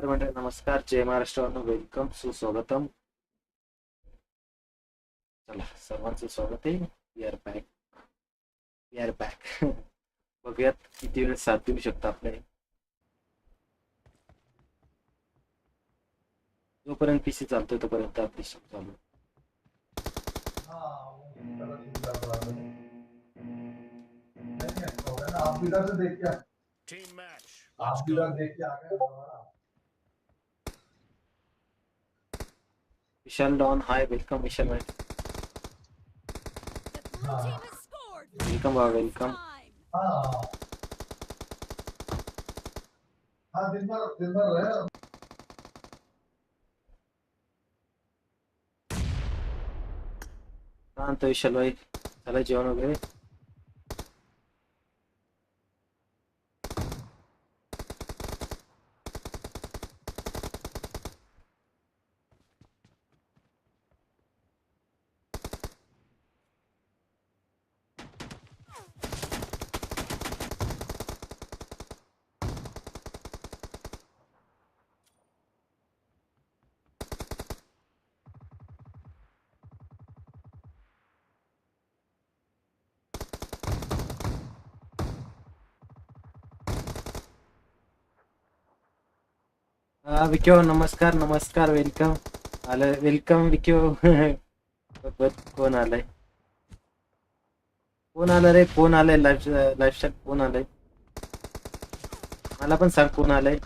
तर म्हणजे नमस्कार जय महाराष्ट्र वेलकम सुस्वागतम चला सर्वांचं स्वागत आहे we are back we are back बघूयात किती वेळ साथ देऊ शकता आपले जोपर्यंत पीसी चालतोय तोपर्यंत आपली शिप चालू आप इधर देख के आप इधर देख के आ गए वेलकम Time. हाँ हाँ दिन भर दिन भर रहे शांत विशाल भाई झालं जेवण वगैरे हा विक्यो नमस्कार नमस्कार वेलकम आलं वेलकम विक्यो बघ कोण आलाय कोण आलं रे कोण आलंय लाईफ लाईफस्टाईल कोण आलंय मला पण सांग कोण आलंय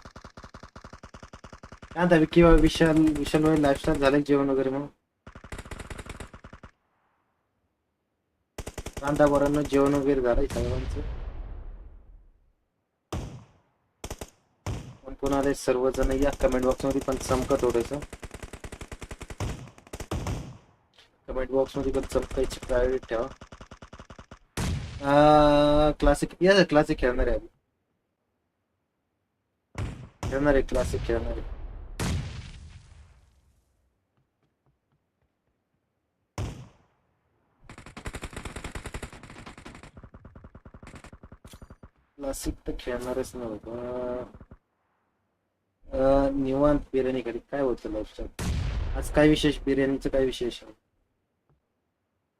काय आता विकी विशाल विशाल भाई लाईफस्टाईल झालंय जेवण वगैरे मग कांदा बरोबर जेवण वगैरे झालंय सर्वांचं पण कोण आले सर्वजण या कमेंट बॉक्समध्ये पण चमका थोडस कमेंट बॉक्समध्ये पण चमकायची प्रायोरिटी ठेवा. क्लासिक या क्लासिक खेळणार आहे खेळणार आहे क्लासिक खेळणार. आहे क्लासिक तर खेळणारच नव्हतं. निवांत बिर्याणी कडे काय होतं लक्षात? आज काय विशेष बिर्याणीचं काय विशेष?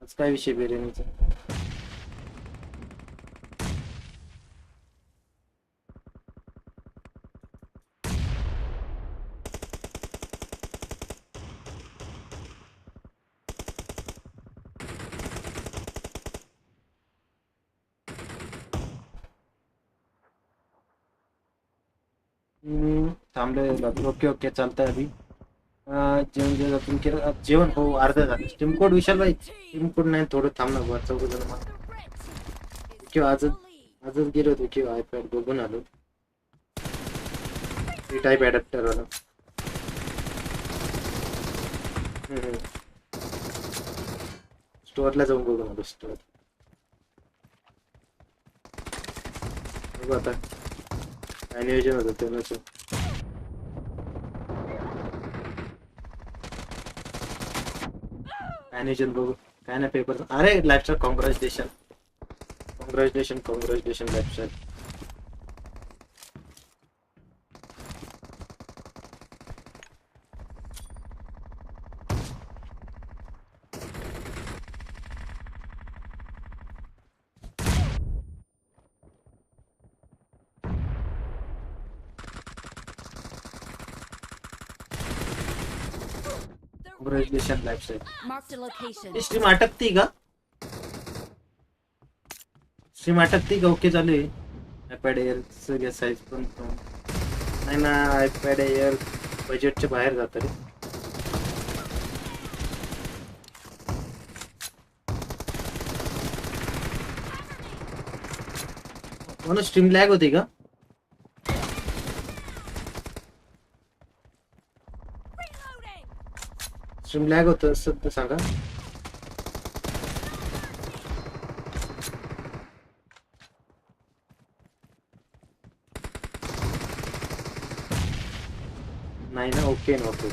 आज काय विषय बिर्याणीचा? हम्म, थांबले ओके ओके चालतंय अभि जेवण जेवण तुम्ही केलं? जेवण हो अर्धा झालं. स्टीम कोड विशाल भाई? स्टीम कोड नाही थोडं थांबणार ना चौघ जण मला किंवा आजच आजच गेलो होतो किंवा आयपॅड बघून आलो. टाईप अडॅप्टर वाला. स्टोअरला जाऊन बघून आलो स्टोअर बघू आता. काय नियोजन होतं तेव्हाच. काय नाही बघू. काय नाही पेपर अरे life congratulation congratulation congratulation life A location. ही स्ट्रीम अटकती का? स्ट्रीम अटकती का? ओके चालू आहे. आयपॅड एअर सगळ्या साईज पण पण. नाही ना आयपॅड एअर बजेटच्या बाहेर जातं रे. म्हणून स्ट्रीम लॅग होती का? स्ट्रीम लॅग होतं असं तर सांगा. नाही ना ओके ना ओके.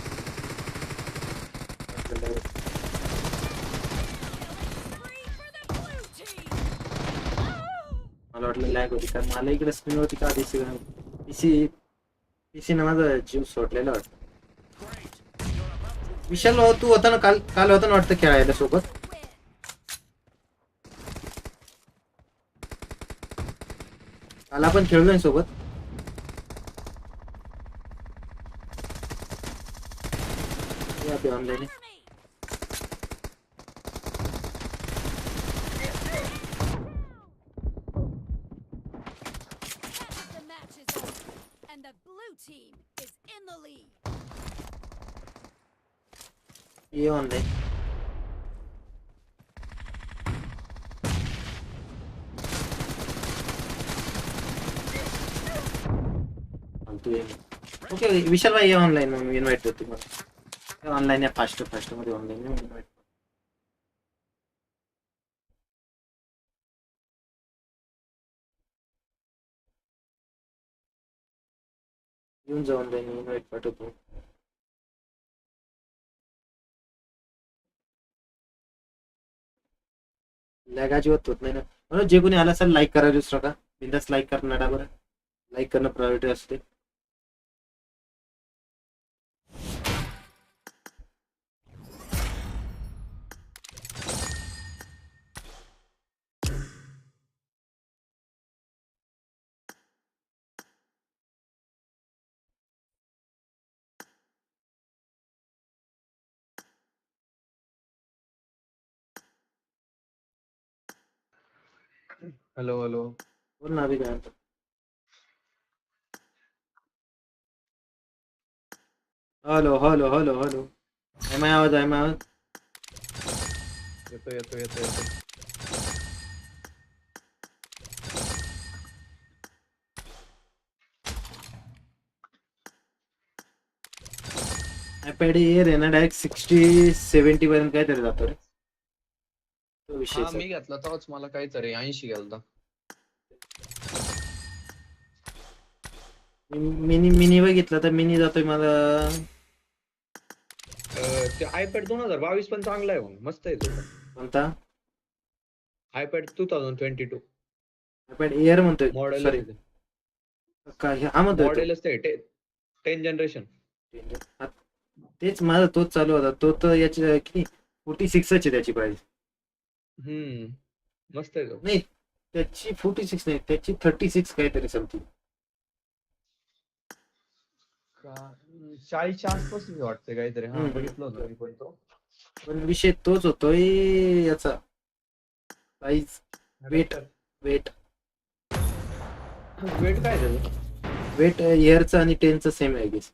मला वाटलं लॅग होती कारण मला इकडे स्क्रीन होती का दिसी दिसी पीसी ना माझा जीव सोडलेला वाटतं. विशाल तू होता ना काल काल होता ना वाटतं खेळायला सोबत? काल आपण खेळलोय सोबत? Online dónde. ओके विशाल भाई ये ऑनलाईन इन्व्हाइट करतो तुम्हाला ऑनलाईन या फास्ट फास्टमध्ये ऑनलाईन इन्व्हाइट येऊन जाऊन ऑनलाईन इन्व्हाइट पाठवतो लॅग अजिबात होत नाही ना. म्हणून जे कोणी आला असेल लाईक करा दुसरं का? बिंदास लाईक करणार बरं. लाईक करणं प्रायोरिटी असते. Hello hello. बोल ना अभि काय म्हणतो हॅलो हॅलो हॅलो हॅलो. आहे माझा आवाज आहे माझा आवाज? येतो येतो येतो येतो आयपॅड एअर आहे ना डायरेक्ट सिक्स्टी सेव्हन्टी पर्यंत काहीतरी जातो रे. तो विषय हा मी घेतला तेव्हाच मला काहीतरी ऐंशी गेलता मिनी मिनी बघितलं तर मिनी जातोय मला. ते आयपॅड दोन हजार बावीस पण चांगला आहे मग मस्त आहे तो. कोणता? IPad two thousand twenty two iPad Air म्हणतोय मॉडेल सॉरी काय हा म्हणतोय. मॉडेलच ते. टेन जनरेशन तेच माझा तोच चालू होता. तो तर याची किती फोर्टी सिक्स आहे त्याची प्राइस हम्म मस्त आहे तो. नाही त्याची फोर्टी सिक्स नाही त्याची थर्टी सिक्स काहीतरी समथिंग का- चाळीसच्या आसपास मी वाटते काहीतरी. हा. बघितलं होतं मी पण तो. पण विषय तोच होतोय याचा. प्राइस वेट वेट वेट काय त्याचं? वेट इयरचा आणि टेनचा सेम आहे गेस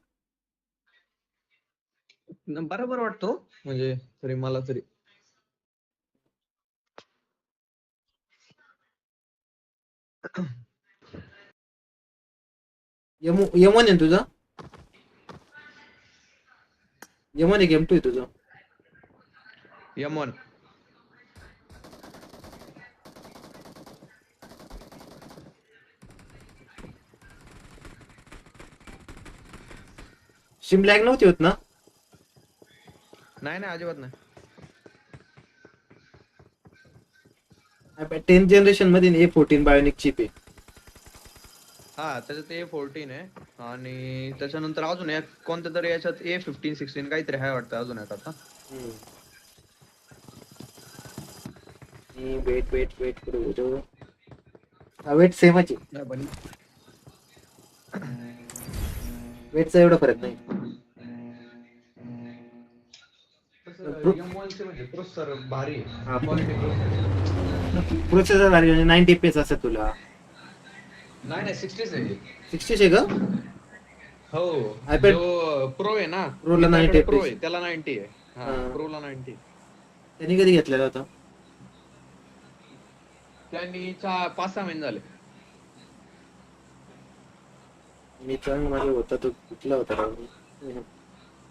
न- बरोबर वाटतो. म्हणजे तरी मला तरी. यम यमन आहे तुझा? यमन आहे गेम टू आहे तुझं? यमन. सिम लॅग नव्हती होत ना? नाही नाही अजिबात नाही. टेन्थ जनरेशनमध्ये ए फोर्टीन बायोनिक चिप आहे. हा त्याच्यात ए फोर्टीन आहे. आणि त्याच्यानंतर अजून एक कोणत्या तरी याच्यात ए फिफ्टीन सिक्स्टीन काहीतरी आहे वाटतं अजून एक आता. वेट वेट वेट करू वेट सेमच आहे. वेटचा एवढा फरक नाही. प्रोसेसर भारी हा. Processor. प्रोसेसर झाली म्हणजे नाईन्टी पेस असं तुला नाही नाही सिक्स्टीच आहे सिक्स्टी आहे का हो जो प्रो आहे ना Pro ला 90 प्रो. आहे त्याला नाईन्टी आहे हा. हा प्रो ला नाईन्टी त्यांनी कधी घेतलेला होता त्यांनी चा पाच सहा महिने झाले मी चांग माझा होता तो कुठला होता राव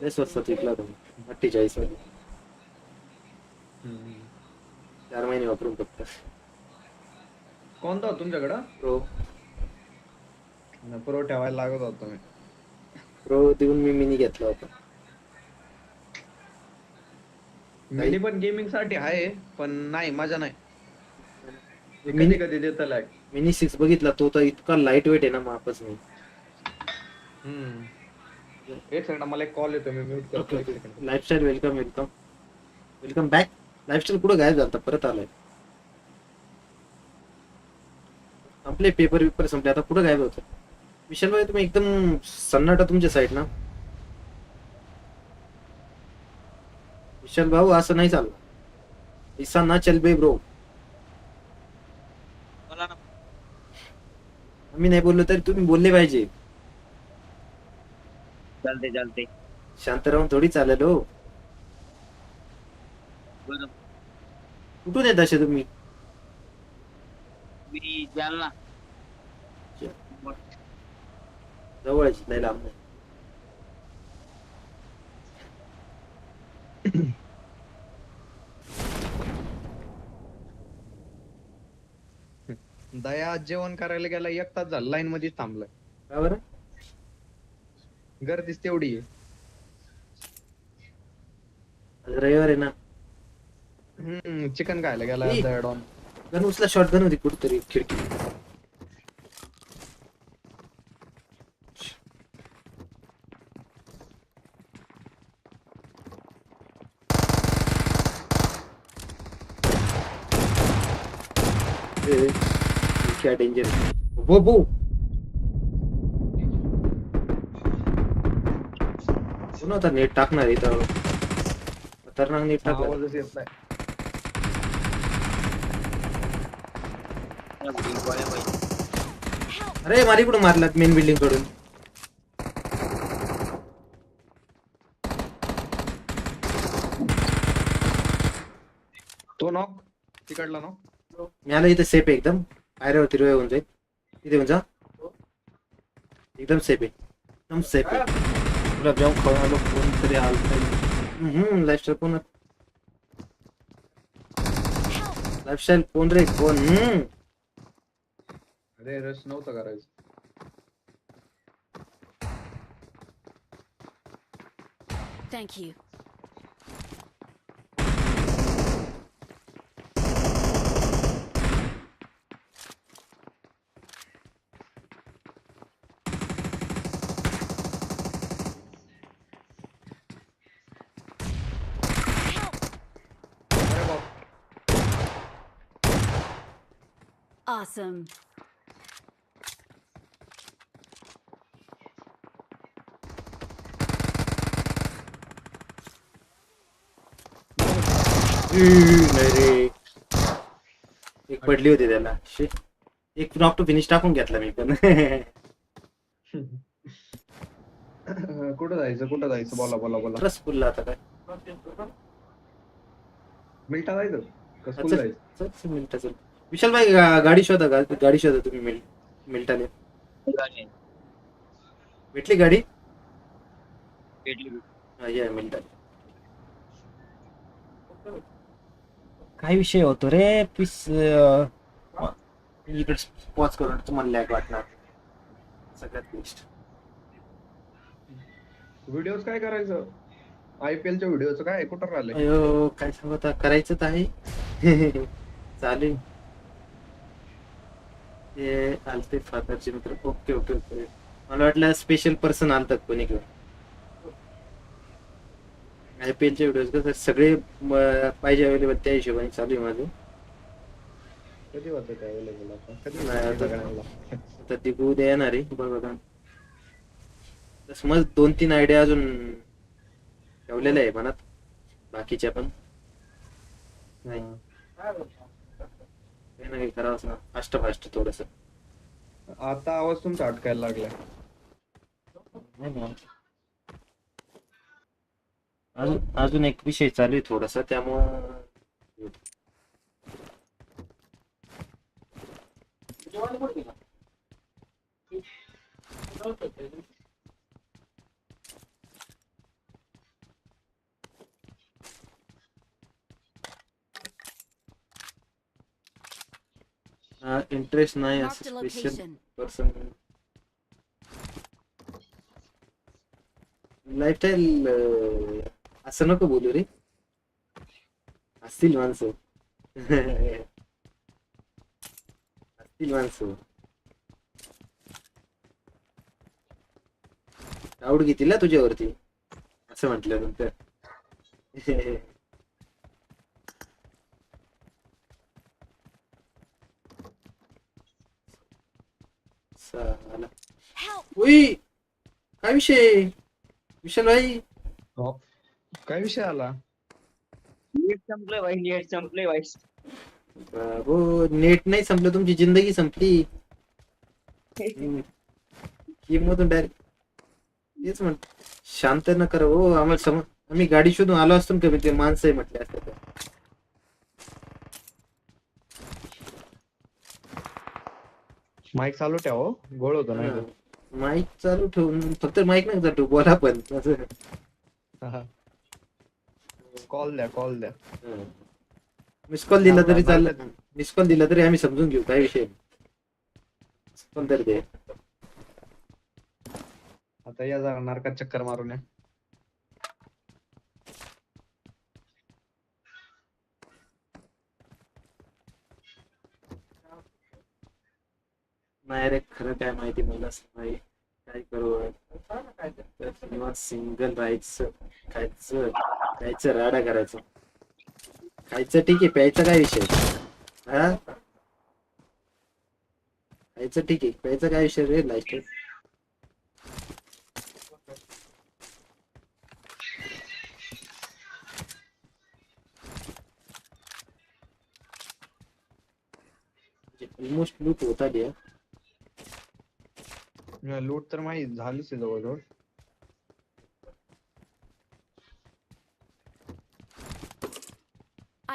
लय स्वस्तात विकला होता. अठ्ठेचाळीसमध्ये चार महिने वापरून फक्त कोणता होता तुमच्याकडं प्रो प्रो ठेवायला लागत होता मी प्रो देऊन मी मिनी घेतला होता. मिनी पण गेमिंगसाठी आहे पण नाही मजा नाही. कधी मिनी कधी देत लाग मिनी सिक्स बघितला तो तर इतका लाइट वेट आहे ना मापच नाही. हम्म. एक सेकंड मला एक कॉल येतो मी म्यूट करतो. एक second lifestyle welcome welcome welcome back lifestyle कुठं गायब झालं? परत आलाय. आपले पेपर पेपर संपले आता कुठं गायब होतं? विशाल भाई तुम्ही एकदम सन्नाटा तुमच्या साईड ना? विशाल भाऊ असं नाही चाललं. इसा ना चल बे ब्रो आम्ही नाही बोललो तरी तुम्ही बोलले पाहिजे. चालते चालते शांत राहून थोडी चालेल हो. बरं. कुठून येत असे तुम्ही? मी जालना. जवळच नाही लांब नाही. दया आज जेवण करायला गेला एक तास झाला लाईन मध्ये थांबलाय. का बरं? गर्दीच तेवढी आहे. आज रविवार आहे ना. हम्म चिकन खायला गेला ई. दयाडॉन गन उचला शॉर्ट गन होती कुठतरी खिडकी. ए, ए, डेंजर वो वो. कोण होता नेट टाकणार इथं. खतरनाक नेट टाकणार आवाजच येत नाही. अरे मारी कुठं मारलात मेन बिल्डिंगकडून? तो नॉक तिकडला नॉक मिळालं इथं सेफ आहे एकदम. पायऱ्यावरती रोय होऊन जाईल. तिथे येऊन जा. एकदम सेफ आहे. एकदम सेफ आहे. गुलाबजाम खाऊन आलो कोणतरी आलं लाईफस्टाईल कोण Help! लाईफस्टाईल कोण रे? कोण? रस नव्हतं करायचं Thank you. Help! अरे बाप Awesome. नाही रे एक पडली होती त्याला. शी. एक नॉक टू फिनिश टाकून घेतला मी पण. कुठं जायचं कुठं जायचं? बोला बोला बोला. ट्रस्ट फुलला आता काय? मिल्टा जायचं? का अच्छा. जायचं? चल, चल, मिनिटं चल. विशाल भाई गाडी शोधा गा गाडी शोधा तुम्ही मिल मिल्टाने. भेटली गाडी? भेटली हा, या मिनिटात काय विषय होतो रे. पीस इकडे पॉज करून तुम्हाला लॅग वाटणार. सगळ्यात बेस्ट व्हिडिओज काय करायचं? आयपीएल च्या व्हिडिओचं काय? कुठं राहिले? अयो काय सांगू आता? करायचं तर आहे. चालेल. ते आलते फादरचे मित्र. ओके ओके ओके मला वाटलं स्पेशल पर्सन आलतात कोणी किंवा. आय पी एलचे व्हिडिओज कसं सगळे म, पाहिजे अवेलेबल त्या हिशोबाने चालू आहे माझं. कधी होतं ते अवेलेबल आता? कधी नाही, आता- ती उद्या येणार आहे बघा आता. तसं मग दोन तीन आयडिया अजून ठेवलेल्या आहे मनात. बाकीच्या पण. नाही. काही ना काही करावंच ना. फास्ट फास्ट थोडस. आता आवाज तुमचा अटकायला लागलाय अजून अजून एक विषय चालू आहे थोडासा त्यामुळं इंटरेस्ट नाही Marked असं a special location. Person lifestyle असं नको बोलू रे. असतील माणसं. असतील माणसं. डाऊट घेतील ना तुझ्यावरती. असं म्हटलं नंतर. काय विषय? विशाल भाई काय विषय आला? नेट संपलंय भाई नेट संपलंय भाई. बाबो नेट नाही संपलं तुमची जिंदगी संपली. मधून डायरेक्ट तेच म्हण शांत न करा हो आम्हाला सम आम्ही गाडी शोधून आलो असतो कमी ते माणसं आहे म्हटले असते तर. माईक चालू ठेव हो. गोळ होतो नाही माईक चालू ठेवून फक्त माईक नाही चालू बोला पण. असं कॉल द्या कॉल द्या. मिस कॉल दिला तरी चाललं. मिस कॉल दिला तरी आम्ही समजून घेऊ काय विषय कॉल तरी दे. आता या जाणार का चक्कर मारून या. नाही रे खरं काय माहिती मला नाही काय करू? सिंगल राहायचं खायचं. प्यायचं राडा करायचं. खायचं ठीक आहे प्यायचं काय विषय? हा? खायचं ठीक आहे प्यायचं काय विषय रे लास्ट ऑलमोस्ट लूट होता द्या लूट तर माहीत झालीच आहे जवळजवळ.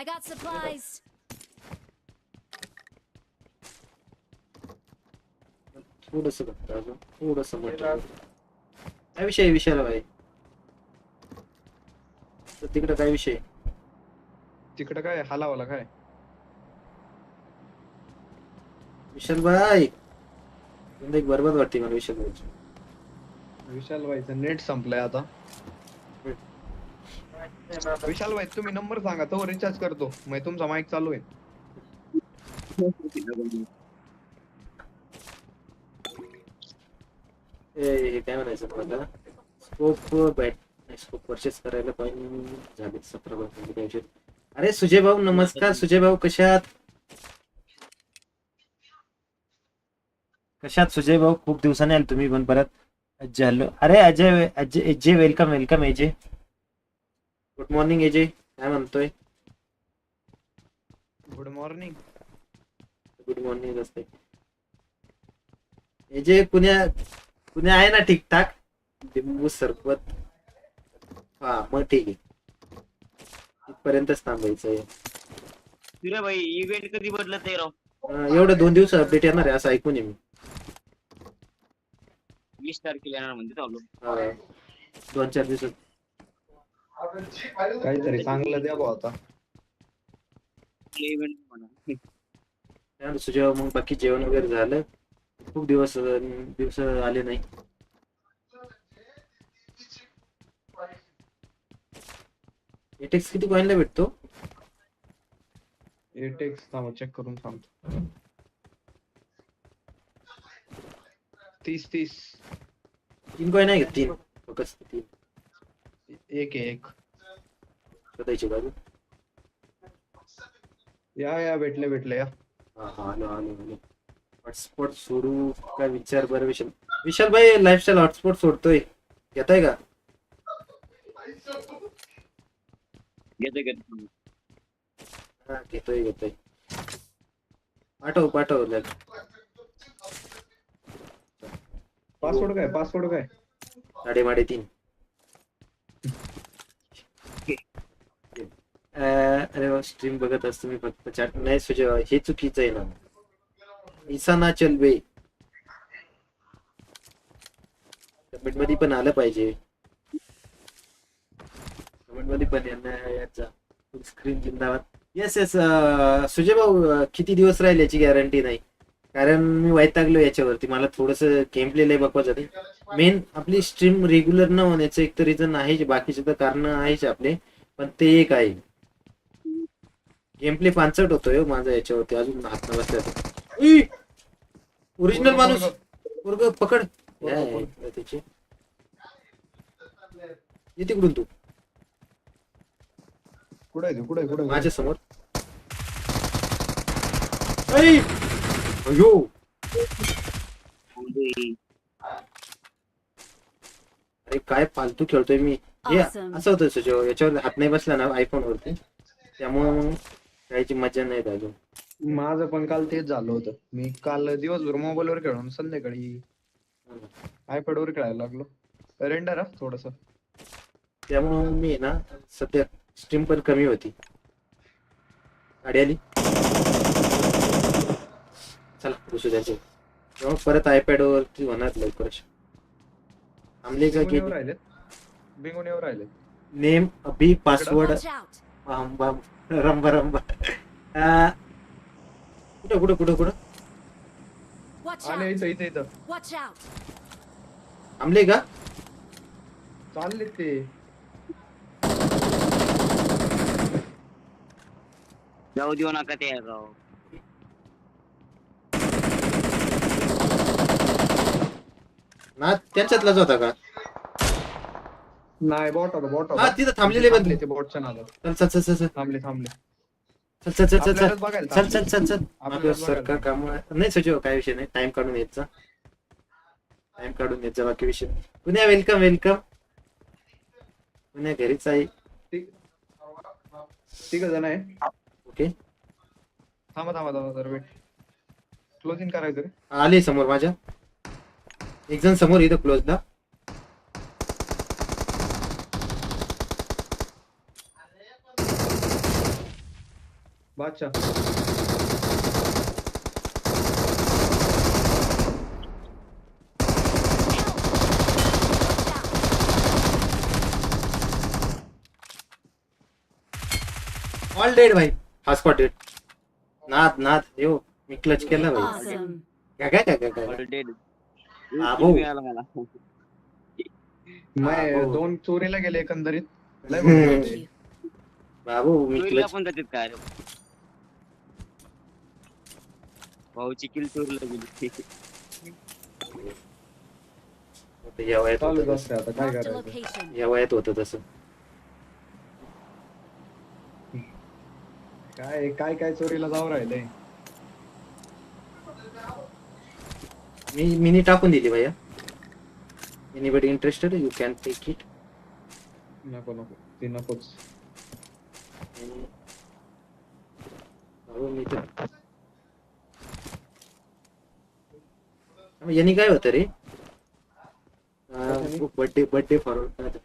I got supplies. थोडस बघतो अजून थोडस काय विषय आहे विषयाला भाई तर तिकडं काय विषय तिकडे काय हलावला काय विशाल भाई एक बरबाद वाटते मला विशाल भाई विशाल भाईचं नेट संपलंय आता विशाल भाई तुम्ही नंबर सांगा तो रिचार्ज करतो. मग तुमचा माईक चालू आहे. काय म्हणायचं मला स्कोप बॅट स्कोप परचेस करायला पाहिजे झाले सतरा अरे सुजय भाऊ नमस्कार. सुजय भाऊ कशात कशात सुजय भाऊ? खूप दिवसांनी आले तुम्ही पण परत. अजय अरे Ajay Ajay welcome welcome Ajay. Good morning Ajay काय म्हणतोय गुड मॉर्निंग गुड मॉर्निंग असते अजय पुण्या पुण्या आहे ना ठीकठाक लिंबू सरबत. हा मग ठीक आहे. इथपर्यंतच थांबायचं आहे भाई इव्हेंट कधी बदलत आहे राव? अं, एवढं दोन दिवस अपडेट येणार आहे असं ऐकून आहे मी. वीस तारखेला येणार म्हणते चालू. दोन चार दिवसात. काहीतरी चांगलं द्या भाऊ आता. इव्हेंट म्हणा. मग बाकी जेवण वगैरे झालं खूप दिवस दिवस आले नाही. एटेक्स किती कॉईनला भेटतो? एटेक्स थांबा चेक करून सांगतो तीस तीस. तीन कॉईन आहे का? तीन. फक्त तीन. एक एक। शोधायची बाजू या या भेटले भेटले या। हा हा आलो आलो आलो हॉटस्पॉट सोडू काय विचार बरं विशाल। विशाल भाई लाईफस्टाईल हॉटस्पॉट सोडतोय. घेताय का? घेतो घेतो हा घेतोय घेतोय. पाठव पाठव लग. पासवर्ड काय? पासवर्ड काय? साडेमाडे तीन अरे स्ट्रीम बघत असतो मी फक्त. चॅट नाही सुजय हे चुकीचं आहे ना. इसाना चलवे. कमेंटमध्ये पण आलं पाहिजे. कमेंटमध्ये पण यांना याचा स्क्रीन जिंदाबाद. येस येस सुजय भाऊ किती दिवस राहील याची गॅरंटी नाही? कारण मी वैतागलो याच्यावरती. मला थोडस गेम प्ले लय जाते मेन आपली स्ट्रीम रेग्युलर न होण्याचं एक तर रिझन आहे बाकीचे तर कारण आहेच आपले. पण ते एक आहे. गेम प्ले पानसट होतोय हो माझा याच्यावरती अजून हात न बसल्या ओरिजिनल माणूस. पोरग पकड. त्याचे. ये तिकडून तू. कुठे कुठे कुठे माझ्यासमोर! अयो अरे. काय फालतू खेळतोय मी. हे. असं होतं याच्यावर हात नाही बसला ना आयफोन वरती. त्यामुळे मग काहीची मजा नाही राहिली माझं पण काल तेच झालं होतं. मी काल दिवसभर मोबाईल वर खेळून संध्याकाळी आयपॅड वर खेळायला लागलो. रेंडर हा थोडस. त्यामुळे मी ना सध्या स्ट्रीम पण कमी होती. गाडी आली. चला बसू द्यायचे तेव्हा परत आयपॅड वरती होणार लवकरच थांबले का राहिलेत. बिंगुनीवर राहिलेत. नेम अभि पासवर्ड रंबा रंबा कुठं कुठं कुठं कुठं Watch आले out. इथं इथं इथं Watch out. थांबले का चालले ते जाऊ देऊ नका ते राव ना त्यांच्यातलाच होता का नाही बॉट होता बॉट हा होता तिथं थांबलेले थांबले बंद ते बॉटच्या नादात. चल चल चल चल चल. थांबले थांबले. चल चल चल चल चल. आपल्यालाच बघायला चल चल थांबले. चल चल आपल्यालाच आपलं बघायला सरकार काम नाही सचिव काय विषय नाही. टाइम काढून यायचा टाइम काढून यायचा बाकी विषय नाही. पुण्या वेलकम वेलकम पुण्या घरीच आहे. तिघ जण आहे. ओके थांबा थांबा थांबा जरा वेट क्लोजिंग करायचं रे. आले समोर माझ्या. एक जण समोर इथं क्लोजला बादशाह ऑल डेड भाई. हा स्पॉट डेड नाद नाद. यो मी क्लच केला भाई. Awesome. काय काय काय काय काय मला. नाही. दोन चोरीला गेले एकंदरीत. लय हम्म. भारी. बाबू मी क्लच पण जातात काय भाऊची किल चोरीला गेली. या वयात चालूच होतं असते आता काय Marked a करायचं? location. या वयात होतं तसं. काय काय काय चोरीला जाऊ राहिलंय? मी मिनी टाकून दिली भैया. Anybody interested you can take it नको नको. ते नकोच. मी तर यांनी काय होतं रे? Birthday birthday forward